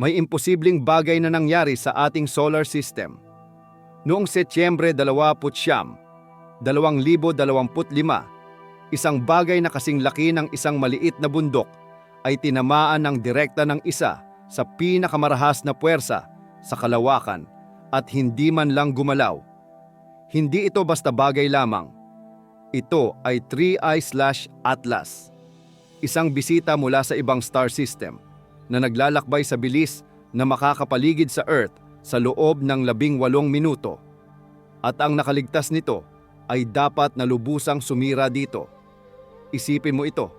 may imposibleng bagay na nangyari sa ating solar system. Noong Setyembre 29, 2025, isang bagay na kasing laki ng isang maliit na bundok ay tinamaan ng direkta ng isa sa pinakamarahas na puwersa sa kalawakan at hindi man lang gumalaw. Hindi ito basta bagay lamang. Ito ay 3I/Atlas, isang bisita mula sa ibang star system na naglalakbay sa bilis na makakapaligid sa Earth sa loob ng labing walong minuto. At ang nakaligtas nito ay dapat na lubusang sumira dito. Isipin mo ito.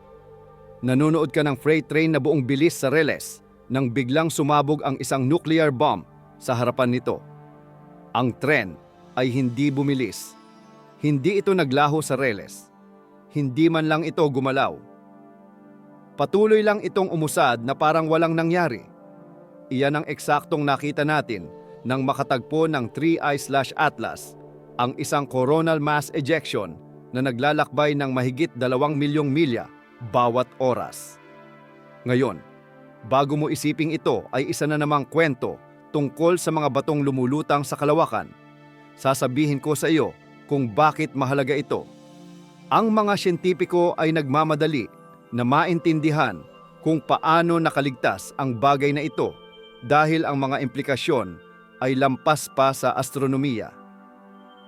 Nanonood ka ng freight train na buong bilis sa reles nang biglang sumabog ang isang nuclear bomb sa harapan nito. Ang tren ay hindi bumilis. Hindi ito naglaho sa reles. Hindi man lang ito gumalaw. Patuloy lang itong umusad na parang walang nangyari. Iyan ang eksaktong nakita natin nang makatagpo ng 3I/Atlas, ang isang coronal mass ejection na naglalakbay ng mahigit dalawang milyong milya bawat oras. Ngayon, bago mo isiping ito ay isa na namang kwento tungkol sa mga batong lumulutang sa kalawakan, sasabihin ko sa iyo kung bakit mahalaga ito. Ang mga siyentipiko ay nagmamadali na maintindihan kung paano nakaligtas ang bagay na ito dahil ang mga implikasyon ay lampas pa sa astronomiya.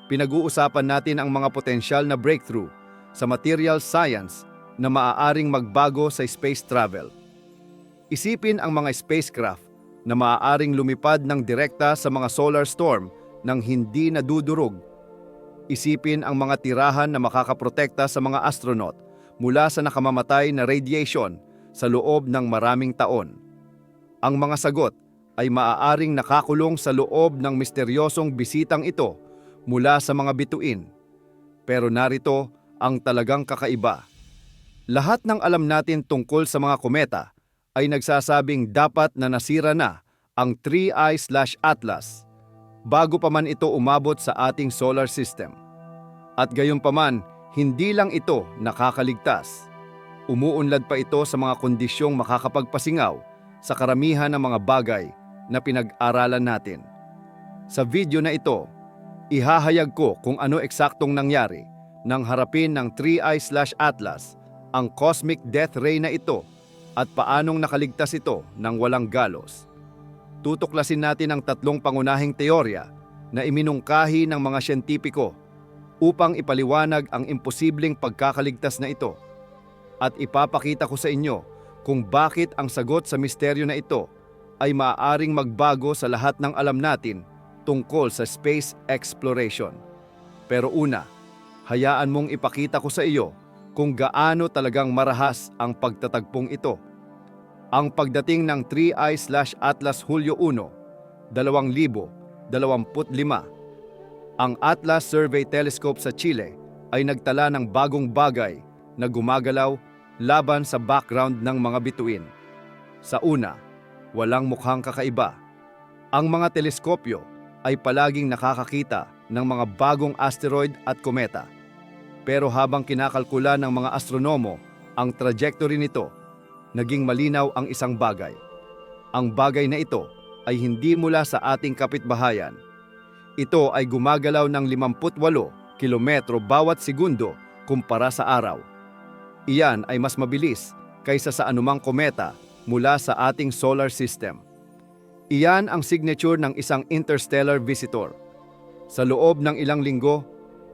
Pinag-uusapan natin ang mga potensyal na breakthrough sa material science na maaaring magbago sa space travel. Isipin ang mga spacecraft na maaaring lumipad ng direkta sa mga solar storm nang hindi nadudurog. Isipin ang mga tirahan na makakaprotekta sa mga astronaut mula sa nakamamatay na radiation sa loob ng maraming taon. Ang mga sagot ay maaaring nakakulong sa loob ng misteryosong bisitang ito mula sa mga bituin. Pero narito ang talagang kakaiba. Lahat ng alam natin tungkol sa mga kometa ay nagsasabing dapat na nasira na ang 3I/Atlas bago pa man ito umabot sa ating solar system. At gayon pa man, hindi lang ito nakakaligtas. Umuunlad pa ito sa mga kondisyong makakapagpasingaw sa karamihan ng mga bagay na pinag-aralan natin. Sa video na ito, ihahayag ko kung ano eksaktong nangyari nang harapin ng 3I/Atlas ang cosmic death ray na ito at paanong nakaligtas ito ng walang galos. Tutuklasin natin ang tatlong pangunahing teorya na iminungkahi ng mga siyentipiko upang ipaliwanag ang imposibleng pagkakaligtas na ito. At ipapakita ko sa inyo kung bakit ang sagot sa misteryo na ito ay maaaring magbago sa lahat ng alam natin tungkol sa space exploration. Pero una, hayaan mong ipakita ko sa iyo kung gaano talagang marahas ang pagtatagpong ito. Ang pagdating ng 3I/Atlas Hulyo 1, 2025, ang Atlas Survey Telescope sa Chile ay nagtala ng bagong bagay na gumagalaw laban sa background ng mga bituin. Sa una, walang mukhang kakaiba. Ang mga teleskopyo ay palaging nakakakita ng mga bagong asteroid at kometa. Pero habang kinakalkula ng mga astronomo ang trajectory nito, naging malinaw ang isang bagay. Ang bagay na ito ay hindi mula sa ating kapitbahayan. Ito ay gumagalaw ng 58 kilometro bawat segundo kumpara sa araw. Iyan ay mas mabilis kaysa sa anumang kometa mula sa ating solar system. Iyan ang signature ng isang interstellar visitor. Sa loob ng ilang linggo,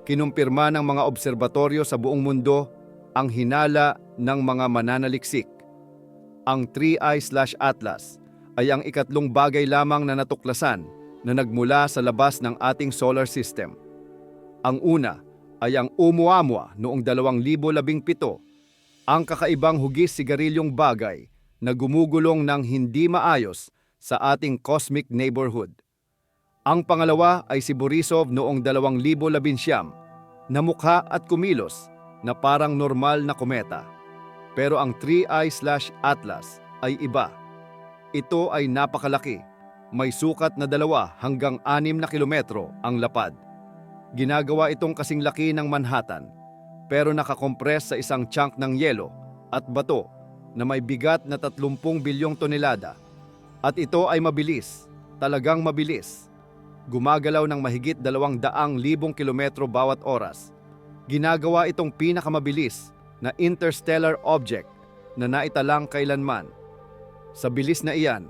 kinumpirma ng mga obserbatoryo sa buong mundo ang hinala ng mga mananaliksik. Ang 3I/Atlas ay ang ikatlong bagay lamang na natuklasan na nagmula sa labas ng ating solar system. Ang una ay ang Oumuamua noong 2017, ang kakaibang hugis sigarilyong bagay na gumugulong ng hindi maayos sa ating cosmic neighborhood. Ang pangalawa ay si Borisov noong 2019 na mukha at kumilos na parang normal na kometa. Pero ang 3I/Atlas ay iba. Ito ay napakalaki. May sukat na dalawa hanggang anim na kilometro ang lapad. Ginagawa itong kasing laki ng Manhattan pero nakakompress sa isang chunk ng yelo at bato na may bigat na 30 bilyong tonelada. At ito ay mabilis, talagang mabilis. Gumagalaw ng mahigit dalawang daang libong kilometro bawat oras. Ginagawa itong pinakamabilis na interstellar object na naitalang kailanman. Sa bilis na iyan,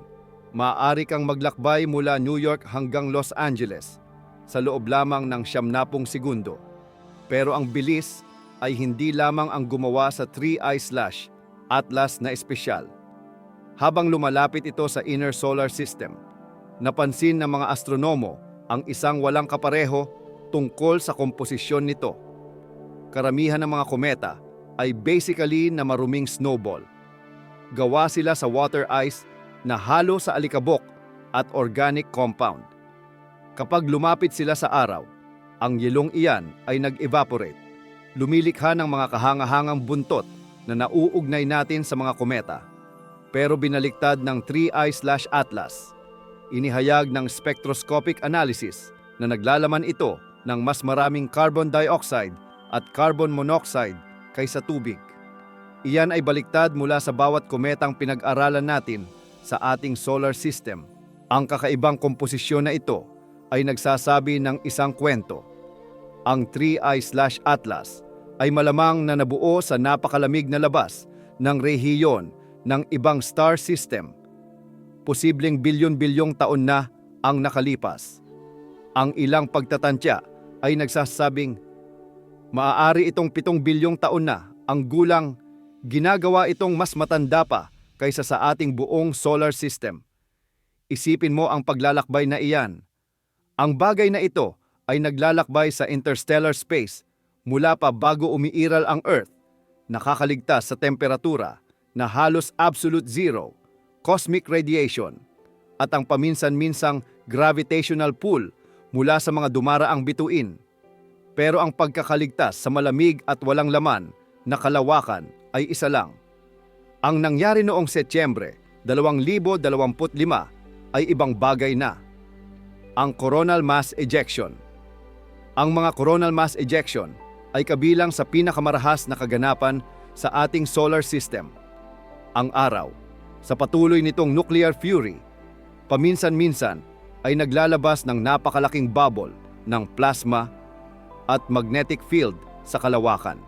maaari kang maglakbay mula New York hanggang Los Angeles sa loob lamang ng siyamnapong segundo. Pero ang bilis ay hindi lamang ang gumawa sa 3-eye slash atlas na espesyal. Habang lumalapit ito sa inner solar system, napansin ng mga astronomo ang isang walang kapareho tungkol sa komposisyon nito. Karamihan ng mga kometa ay basically na maruming snowball. Gawa sila sa water ice na halo sa alikabok at organic compound. Kapag lumapit sila sa araw, ang yelong iyan ay nag-evaporate. Lumilikha ng mga kahangahangang buntot na nauugnay natin sa mga kometa. Pero binaliktad ng 3-eye slash atlas. Inihayag ng spectroscopic analysis na naglalaman ito ng mas maraming carbon dioxide at carbon monoxide kaysa tubig. Iyan ay baliktad mula sa bawat kometang pinag-aralan natin sa ating solar system. Ang kakaibang komposisyon na ito ay nagsasabi ng isang kwento. Ang 3-eye slash atlas ay malamang na nabuo sa napakalamig na labas ng rehiyon ng ibang star system. Posibleng bilyon-bilyong taon na ang nakalipas. Ang ilang pagtatantya ay nagsasabing maaari itong pitong bilyong taon na ang gulang ginagawa itong mas matanda pa kaysa sa ating buong solar system. Isipin mo ang paglalakbay na iyan. Ang bagay na ito ay naglalakbay sa interstellar space mula pa bago umiiral ang Earth, nakakaligtas sa temperatura na halos absolute zero, cosmic radiation, at ang paminsan-minsang gravitational pull mula sa mga dumaraang bituin. Pero ang pagkakaligtas sa malamig at walang laman na kalawakan ay isa lang. Ang nangyari noong Setyembre 2025 ay ibang bagay na. Ang coronal mass ejection. Ang mga coronal mass ejection ay kabilang sa pinakamarahas na kaganapan sa ating solar system. Ang araw, sa patuloy nitong nuclear fury, paminsan-minsan ay naglalabas ng napakalaking bubble ng plasma at magnetic field sa kalawakan.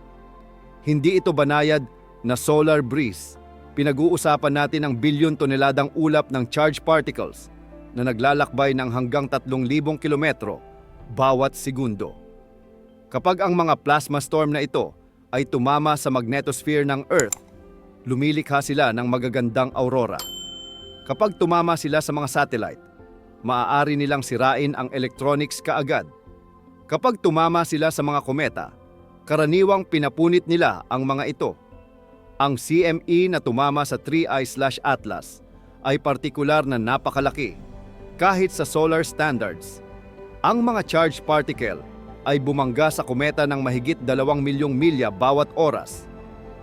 Hindi ito banayad na solar breeze. Pinag-uusapan natin ang bilyon toneladang ulap ng charged particles na naglalakbay ng hanggang 3,000 kilometro bawat segundo. Kapag ang mga plasma storm na ito ay tumama sa magnetosphere ng Earth, lumilikha sila ng magagandang aurora. Kapag tumama sila sa mga satellite, maaari nilang sirain ang electronics kaagad. Kapag tumama sila sa mga kometa, karaniwang pinapunit nila ang mga ito. Ang CME na tumama sa 3i slash Atlas ay partikular na napakalaki kahit sa solar standards. Ang mga charged particle ay bumangga sa kometa ng mahigit 2 milyong milya bawat oras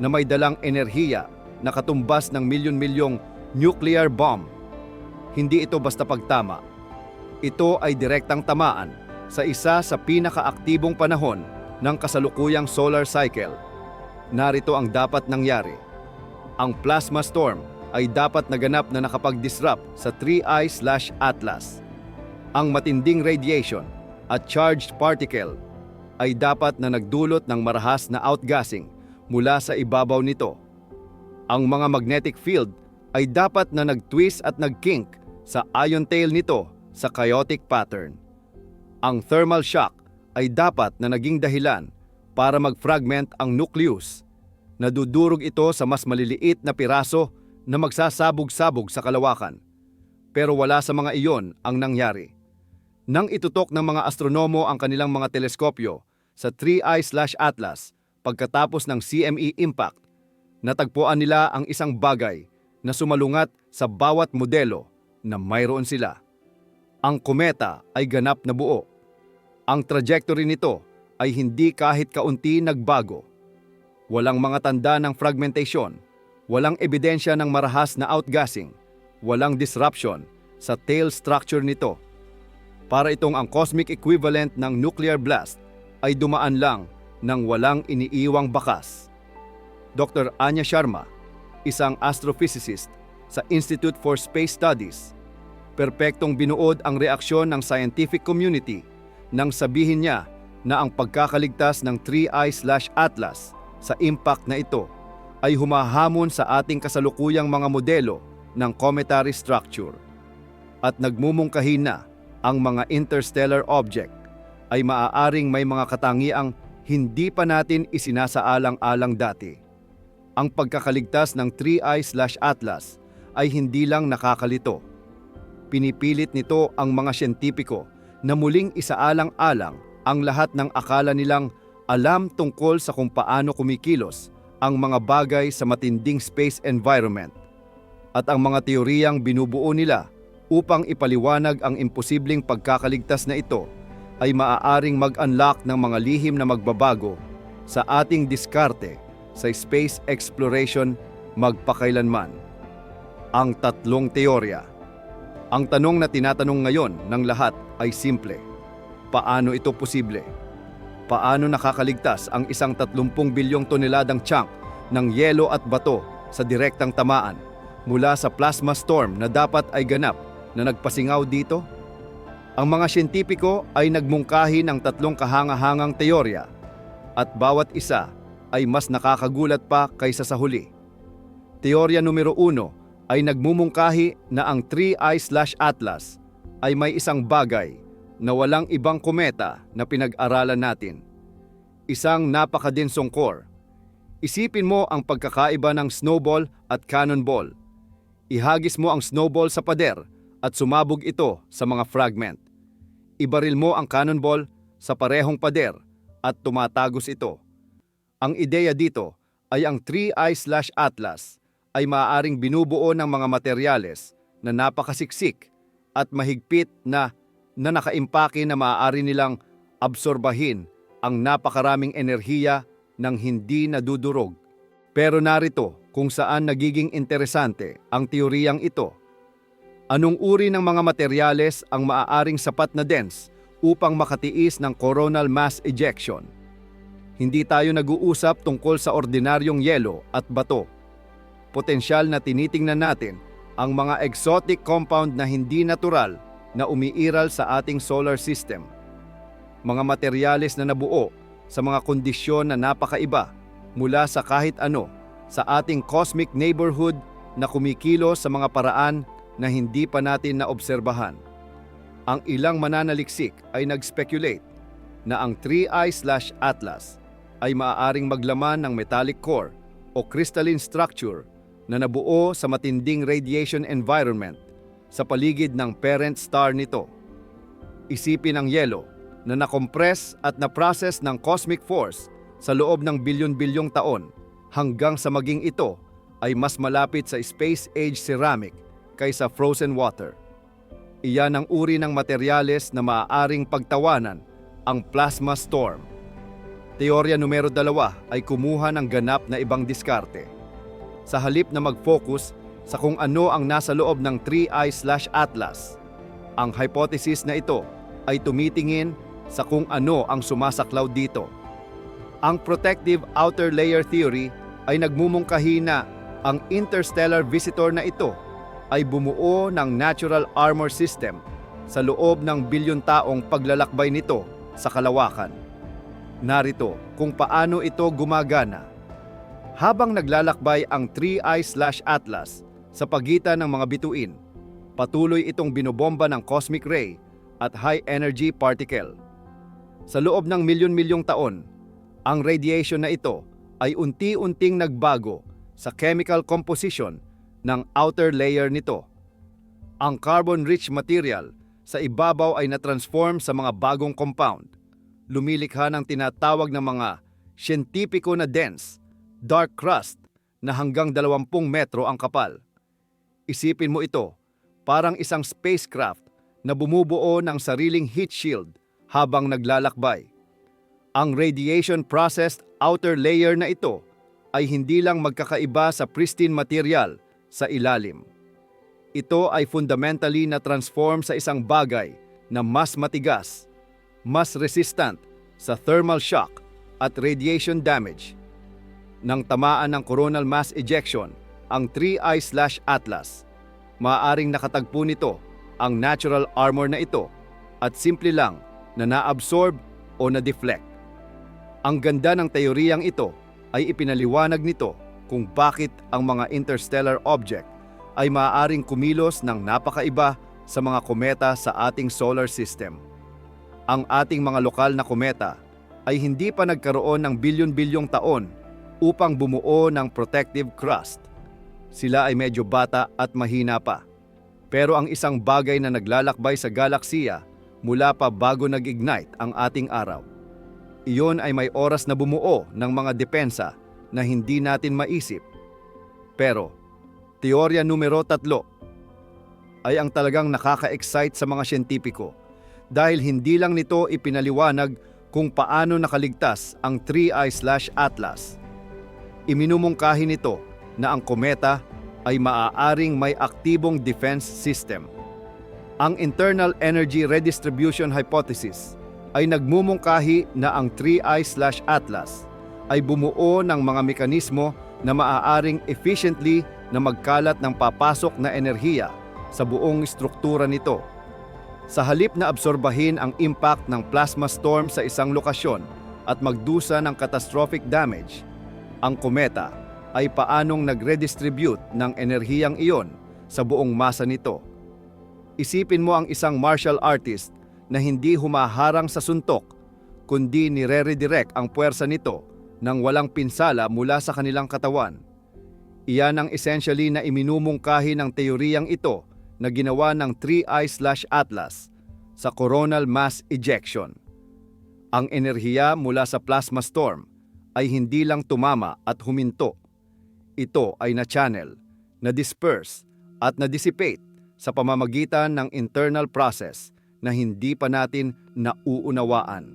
na may dalang enerhiya na katumbas ng milyon-milyong nuclear bomb. Hindi ito basta pagtama. Ito ay direktang tamaan sa isa sa pinakaaktibong panahon ng kasalukuyang solar cycle. Narito ang dapat nangyari. Ang plasma storm ay dapat naganap na nakapag-disrupt sa 3i slash Atlas. Ang matinding radiation at charged particle ay dapat na nagdulot ng marahas na outgassing mula sa ibabaw nito. Ang mga magnetic field ay dapat na nag-twist at nag-kink sa ion tail nito sa chaotic pattern. Ang thermal shock ay dapat na naging dahilan para mag-fragment ang nucleus. Nadudurog ito sa mas maliliit na piraso na magsasabog-sabog sa kalawakan. Pero wala sa mga iyon ang nangyari. Nang itutok ng mga astronomo ang kanilang mga teleskopyo sa 3i slash Atlas pagkatapos ng CME impact, natagpuan nila ang isang bagay na sumalungat sa bawat modelo na mayroon sila. Ang kometa ay ganap na buo. Ang trajectory nito ay hindi kahit kaunti nagbago. Walang mga tanda ng fragmentation, walang ebidensya ng marahas na outgassing, walang disruption sa tail structure nito para itong ang cosmic equivalent ng nuclear blast ay dumaan lang ng walang iniiwang bakas. Dr. Anya Sharma, isang astrophysicist sa Institute for Space Studies. Perpektong binuod ang reaksyon ng scientific community nang sabihin niya na ang pagkakaligtas ng 3I/Atlas sa impact na ito ay humahamon sa ating kasalukuyang mga modelo ng cometary structure at nagmumungkahi na ang mga interstellar object ay maaaring may mga katangiang hindi pa natin isinasaalang-alang dati. Ang pagkakaligtas ng 3I/Atlas ay hindi lang nakakalito. Pinipilit nito ang mga siyentipiko na muling isaalang-alang ang lahat ng akala nilang alam tungkol sa kung paano kumikilos ang mga bagay sa matinding space environment at ang mga teoriyang binubuo nila upang ipaliwanag ang imposibleng pagkakaligtas na ito ay maaaring mag-unlock ng mga lihim na magbabago sa ating diskarte sa space exploration magpakailanman. Ang tatlong teorya. Ang tanong na tinatanong ngayon ng lahat ay simple. Paano ito posible? Paano nakakaligtas ang isang 30 bilyong toneladang chunk ng yelo at bato sa direktang tamaan mula sa plasma storm na dapat ay ganap na nagpasingaw dito? Ang mga siyentipiko ay nagmungkahi ng tatlong kahangahangang teorya at bawat isa ay mas nakakagulat pa kaysa sa huli. Teorya numero uno ay nagmumungkahi na ang 3I/Atlas ay may isang bagay na walang ibang kometa na pinag-aralan natin. Isang napakadensong core. Isipin mo ang pagkakaiba ng snowball at cannonball. Ihagis mo ang snowball sa pader at sumabog ito sa mga fragment. Ibaril mo ang cannonball sa parehong pader at tumatagos ito. Ang ideya dito ay ang 3I/Atlas ay maaaring binubuo ng mga materyales na napakasiksik at mahigpit na na nakaimpake na maaari nilang absorbahin ang napakaraming enerhiya ng hindi nadudurog. Pero narito kung saan nagiging interesante ang teoriyang ito. Anong uri ng mga materyales ang maaaring sapat na dense upang makatiis ng coronal mass ejection? Hindi tayo nag-uusap tungkol sa ordinaryong yelo at bato. Potensyal na tinitingnan natin ang mga exotic compound na hindi natural na umiiral sa ating solar system. Mga materyales na nabuo sa mga kondisyon na napakaiba mula sa kahit ano sa ating cosmic neighborhood na kumikilo sa mga paraan na hindi pa natin naobserbahan. Ang ilang mananaliksik ay nag-speculate na ang 3I/Atlas ay maaaring maglaman ng metallic core o crystalline structure na nabuo sa matinding radiation environment sa paligid ng parent star nito. Isipin ang yelo na nakompress at na-process ng cosmic force sa loob ng bilyon-bilyong taon hanggang sa maging ito ay mas malapit sa space-age ceramic kaysa frozen water. Iyan ang uri ng materyales na maaaring pagtawanan ang plasma storm. Teorya numero dalawa ay kumuha ng ganap na ibang diskarte. Sa halip na mag-focus sa kung ano ang nasa loob ng 3I/Atlas, ang hypothesis na ito ay tumitingin sa kung ano ang sumasaklaw dito. Ang protective outer layer theory ay nagmumungkahi na ang interstellar visitor na ito ay bumuo ng natural armor system sa loob ng bilyon taong paglalakbay nito sa kalawakan. Narito kung paano ito gumagana. Habang naglalakbay ang 3I/Atlas sa pagitan ng mga bituin, patuloy itong binobomba ng cosmic ray at high energy particle. Sa loob ng milyon-milyong taon, ang radiation na ito ay unti-unting nagbago sa chemical composition ng outer layer nito. Ang carbon-rich material sa ibabaw ay na-transform sa mga bagong compound lumilikha ng tinatawag ng mga siyentipiko na dense, dark crust na hanggang 20 metro ang kapal. Isipin mo ito, parang isang spacecraft na bumubuo ng sariling heat shield habang naglalakbay. Ang radiation-processed outer layer na ito ay hindi lang magkakaiba sa pristine material sa ilalim. Ito ay fundamentally na transform sa isang bagay na mas matigas, mas resistant sa thermal shock at radiation damage. Nang tamaan ng coronal mass ejection, ang 3i slash Atlas. Maaaring nakatagpo nito ang natural armor na ito at simple lang na naabsorb o na-deflect. Ang ganda ng teoryang ito ay ipinaliwanag nito kung bakit ang mga interstellar object ay maaaring kumilos ng napakaiba sa mga kometa sa ating solar system. Ang ating mga lokal na kometa ay hindi pa nagkaroon ng bilyon-bilyong taon upang bumuo ng protective crust. Sila ay medyo bata at mahina pa. Pero ang isang bagay na naglalakbay sa galaksiya mula pa bago nag-ignite ang ating araw. Iyon ay may oras na bumuo ng mga depensa na hindi natin maisip. Pero, teorya numero tatlo ay ang talagang nakaka-excite sa mga siyentipiko dahil hindi lang nito ipinaliwanag kung paano nakaligtas ang 3i slash Atlas. Iminumungkahi nito na ang kometa ay maaaring may aktibong defense system. Ang Internal Energy Redistribution Hypothesis ay nagmumungkahi na ang 3i slash Atlas ay bumuo ng mga mekanismo na maaaring efficiently na magkalat ng papasok na enerhiya sa buong struktura nito. Sa halip na absorbahin ang impact ng plasma storm sa isang lokasyon at magdusa ng catastrophic damage, ang kometa ay paanong nag-redistribute ng enerhiyang iyon sa buong masa nito. Isipin mo ang isang martial artist na hindi humaharang sa suntok, kundi nire-redirect ang puwersa nito nang walang pinsala mula sa kanilang katawan. Iyan ang essentially na iminumungkahi ng teoryang ito na ginawa ng 3i slash Atlas sa coronal mass ejection. Ang enerhiya mula sa plasma storm ay hindi lang tumama at huminto. Ito ay na-channel, na-disperse at na-dissipate sa pamamagitan ng internal process na hindi pa natin nauunawaan.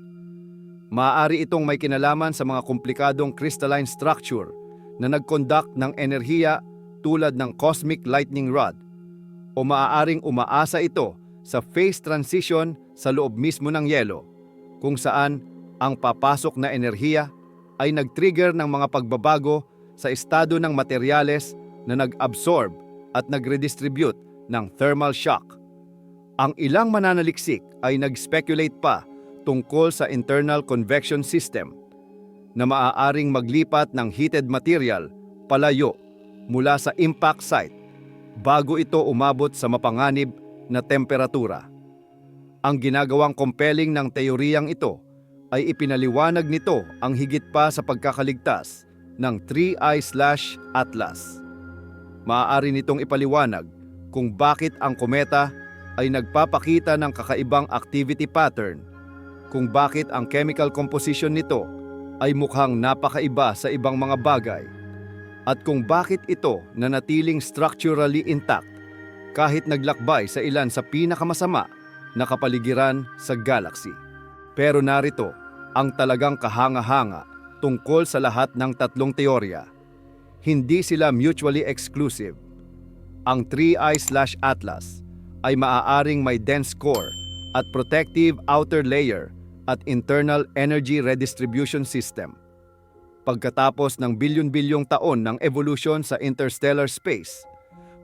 Maaari itong may kinalaman sa mga komplikadong crystalline structure na nag-conduct ng enerhiya tulad ng cosmic lightning rod o maaaring umaasa ito sa phase transition sa loob mismo ng yelo kung saan ang papasok na enerhiya ay nag-trigger ng mga pagbabago sa estado ng materyales na nag-absorb at nag-redistribute ng thermal shock. Ang ilang mananaliksik ay nag-speculate pa tungkol sa internal convection system na maaaring maglipat ng heated material palayo mula sa impact site bago ito umabot sa mapanganib na temperatura. Ang ginagawang compelling ng teoryang ito ay ipinaliwanag nito ang higit pa sa pagkakaligtas ng 3i slash Atlas. Maaari nitong ipaliwanag kung bakit ang kometa ay nagpapakita ng kakaibang activity pattern, kung bakit ang chemical composition nito ay mukhang napakaiba sa ibang mga bagay, at kung bakit ito nanatiling structurally intact kahit naglakbay sa ilan sa pinakamasama na kapaligiran sa galaxy. Pero narito ang talagang kahanga-hanga tungkol sa lahat ng tatlong teorya. Hindi sila mutually exclusive. Ang 3i slash Atlas ay maaaring may dense core at protective outer layer at internal energy redistribution system. Pagkatapos ng bilyon-bilyong taon ng evolution sa interstellar space,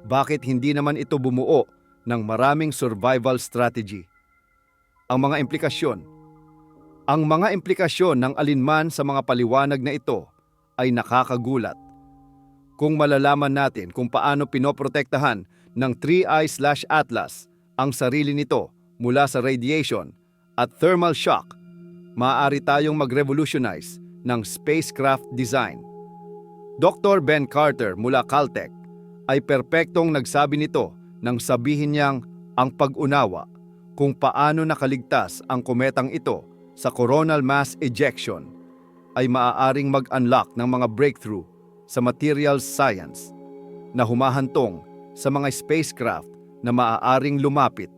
bakit hindi naman ito bumuo ng maraming survival strategy? Ang mga implikasyon Ang mga implikasyon ng alinman sa mga paliwanag na ito ay nakakagulat. Kung malalaman natin kung paano pinoprotektahan ng 3i slash Atlas ang sarili nito mula sa radiation at thermal shock, maaari tayong mag-revolutionize ng spacecraft design. Dr. Ben Carter mula Caltech ay perpektong nagsabi nito nang sabihin niyang ang pag-unawa kung paano nakaligtas ang kometang ito sa coronal mass ejection ay maaaring mag-unlock ng mga breakthrough sa materials science na humahantong sa mga spacecraft na maaaring lumapit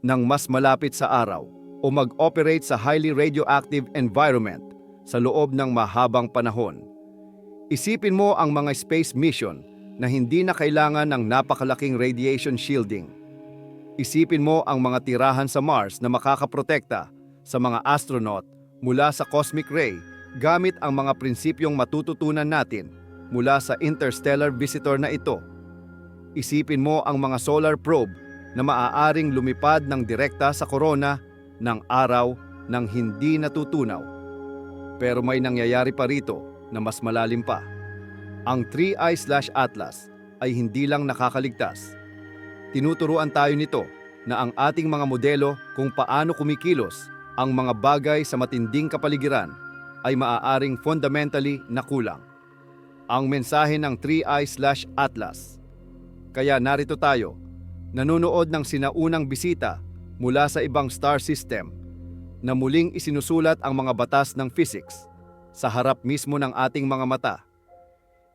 ng mas malapit sa araw o mag-operate sa highly radioactive environment sa loob ng mahabang panahon. Isipin mo ang mga space mission na hindi na kailangan ng napakalaking radiation shielding. Isipin mo ang mga tirahan sa Mars na makakaprotekta sa mga astronaut mula sa cosmic ray gamit ang mga prinsipyong matututunan natin mula sa interstellar visitor na ito. Isipin mo ang mga solar probe na maaaring lumipad ng direkta sa korona ng araw ng hindi natutunaw. Pero may nangyayari pa rito na mas malalim pa. Ang 3i slash Atlas ay hindi lang nakakaligtas. Tinuturuan tayo nito na ang ating mga modelo kung paano kumikilos ang mga bagay sa matinding kapaligiran ay maaaring fundamentally na kulang. Ang mensahe ng 3i slash Atlas. Kaya narito tayo, nanonood ng sinaunang bisita mula sa ibang star system na muling isinusulat ang mga batas ng physics sa harap mismo ng ating mga mata.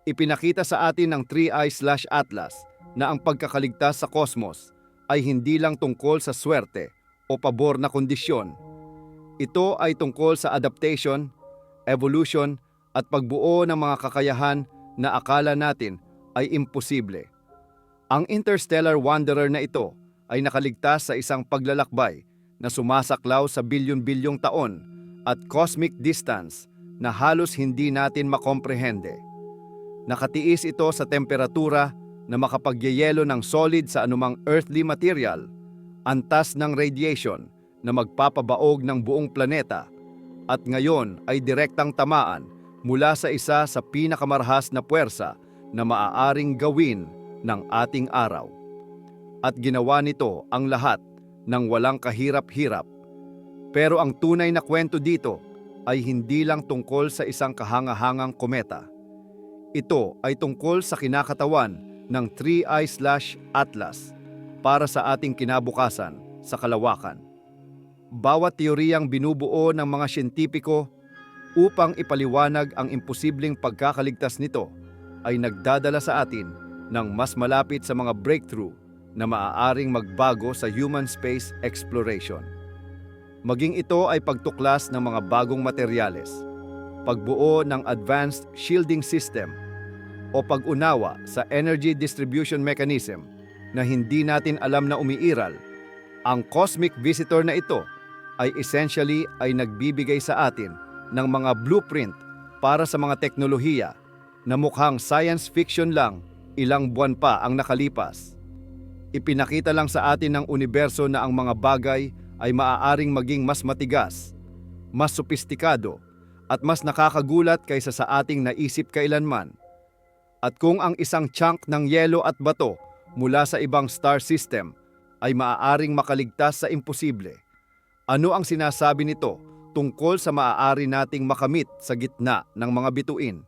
Ipinakita sa atin ng 3i slash Atlas na ang pagkakaligtas sa kosmos ay hindi lang tungkol sa swerte o pabor na kondisyon. Ito ay tungkol sa adaptation, evolution at pagbuo ng mga kakayahan na akala natin ay imposible. Ang interstellar wanderer na ito ay nakaligtas sa isang paglalakbay na sumasaklaw sa bilyon-bilyong taon at cosmic distance na halos hindi natin makomprehende. Nakatiis ito sa temperatura na makapagyayelo ng solid sa anumang earthly material, antas ng radiation na magpapabaog ng buong planeta, at ngayon ay direktang tamaan mula sa isa sa pinakamarahas na puwersa na maaaring gawin ng ating araw. At ginawa nito ang lahat ng walang kahirap-hirap. Pero ang tunay na kwento dito ay hindi lang tungkol sa isang kahangahangang kometa. Ito ay tungkol sa kinakatawan ng 3i slash Atlas para sa ating kinabukasan sa kalawakan. Bawat teoryang binubuo ng mga siyentipiko upang ipaliwanag ang imposibleng pagkakaligtas nito ay nagdadala sa atin ng mas malapit sa mga breakthrough na maaaring magbago sa human space exploration. Maging ito ay pagtuklas ng mga bagong materyales, pagbuo ng advanced shielding system, o pag-unawa sa energy distribution mechanism na hindi natin alam na umiiral, ang cosmic visitor na ito ay essentially ay nagbibigay sa atin ng mga blueprint para sa mga teknolohiya na mukhang science fiction lang ilang buwan pa ang nakalipas. Ipinakita lang sa atin ng universo na ang mga bagay ay maaaring maging mas matigas, mas sopistikado, at mas nakakagulat kaysa sa ating naisip kailanman. At kung ang isang chunk ng yelo at bato mula sa ibang star system ay maaaring makaligtas sa imposible, ano ang sinasabi nito tungkol sa maaari nating makamit sa gitna ng mga bituin?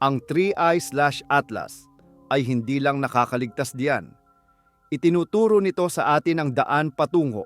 Ang 3i slash Atlas ay hindi lang nakakaligtas diyan. Itinuturo nito sa atin ang daan patungo